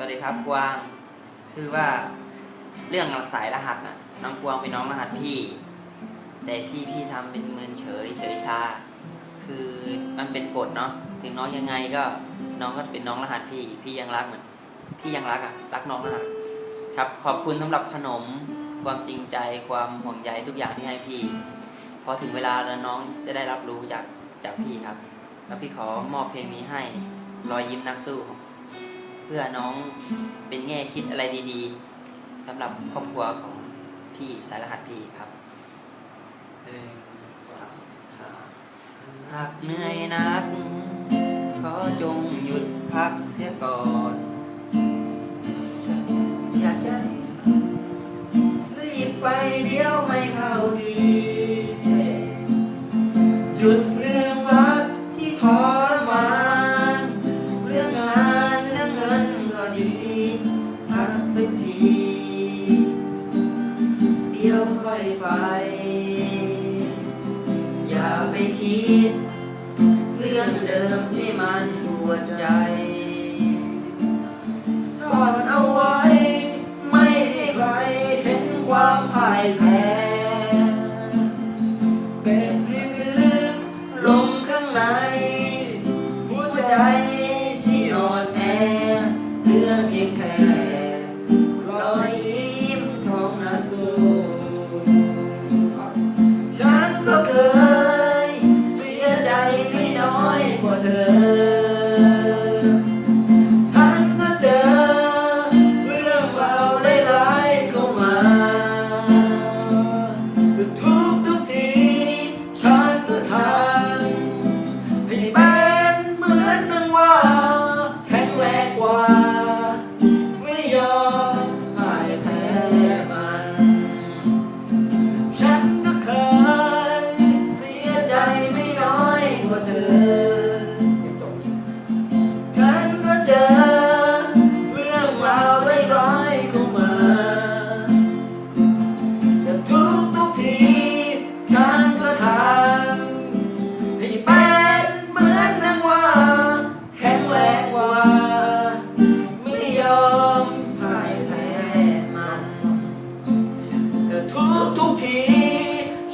สวัสดีครับกวาง คือว่าเรื่องสายรหัสน่ะน้องกวางเป็นน้องรหัสพี่ แต่พี่พี่ทำเป็นเมินเฉยเฉยชา คือมันเป็นกฎเนาะถึงน้องยังไงก็น้องก็เป็นน้องรหัสพี่ พี่ยังรักเหมือนพี่ยังรักอะรักน้องรหัสครับขอบคุณสำหรับขนมความจริงใจความห่วงใยทุกอย่างที่ให้พี่ พอถึงเวลาแล้วน้องจะได้รับรู้จากจากพี่ครับ แล้วพี่ขอมอบเพลงนี้ให้รอยยิ้มนักสู้ เพื่อน้องเป็นแง่คิดอะไรดีๆสำหรับครอบครัวของพี่สายรหัสพี่ครับหนึ่งสองสามหากเหนื่อยนัก ขอจงหยุดพักเสียก่อนอยากจะรีบไปเดี๋ยวไม่เข้าทีหยุด เดี๋ยวค่อยไป อย่าไปคิด เรื่องเดิมที่มันปวดใจซ่อนเอาไว้ ไม่ให้ใครเห็นความพ่ายแพ้เก็บให้ลึกลงข้างใน หัวใจ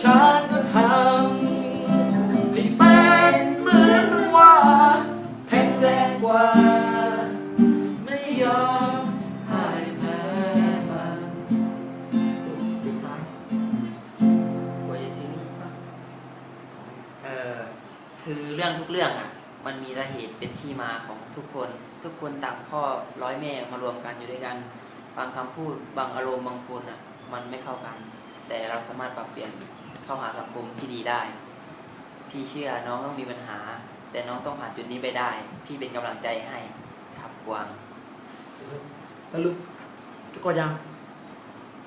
ฉันก็ทำให้เป็นเหมือนว่าแข็งแรงกว่า ไม่ยอมพ่ายแพ้มันปิดท้ายกว่าจะทิ้งเออคือเรื่องทุกเรื่องอะ มันมีสาเหตุเป็นที่มาของทุกคน ทุกคนต่างพ่อร้อยแม่มารวมกันอยู่ด้วยกัน บางคำพูดบางอารมณ์บางคนอะ มันไม่เข้ากัน แต่เราสามารถปรับเปลี่ยนเข้าหาสังคมที่ดีได้ พี่เชื่อน้องต้องมีปัญหา แต่น้องต้องผ่านจุดนี้ไปได้ พี่เป็นกำลังใจให้ครับกวางสรุปกดยัง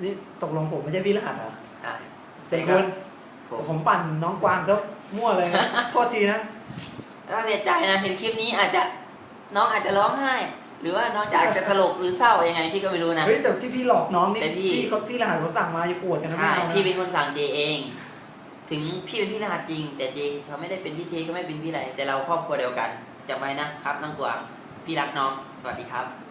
นี่ตกลงผมไม่ใช่พี่รหัสเหรออะแต่ก็คุณผมผมปั่นน้องกวางซะมั่วเลยนะโทษทีนะต้องเสียใจนะเห็นคลิปนี้อาจจะน้องอาจจะร้องไห้ หรือว่าน้องจะอาจจะตลกหรือเศร้ายังไงพี่ก็ไม่รู้นะ เฮ้ยแต่ที่พี่หลอกน้องนี่แต่พี่ พี่เขาที่รหัสเขาสั่งมาอย่าปวดกันนะใช่ไม่เอานะพี่เป็นคนสั่งเจเอง ถึงพี่เป็นพี่รหัสจริง แต่เจเขาไม่ได้เป็นพี่เทก็ไม่เป็นพี่ไรแต่เราครอบครัวเดียวกันจำไว้นะครับน้องกวางพี่รักน้องสวัสดีครับ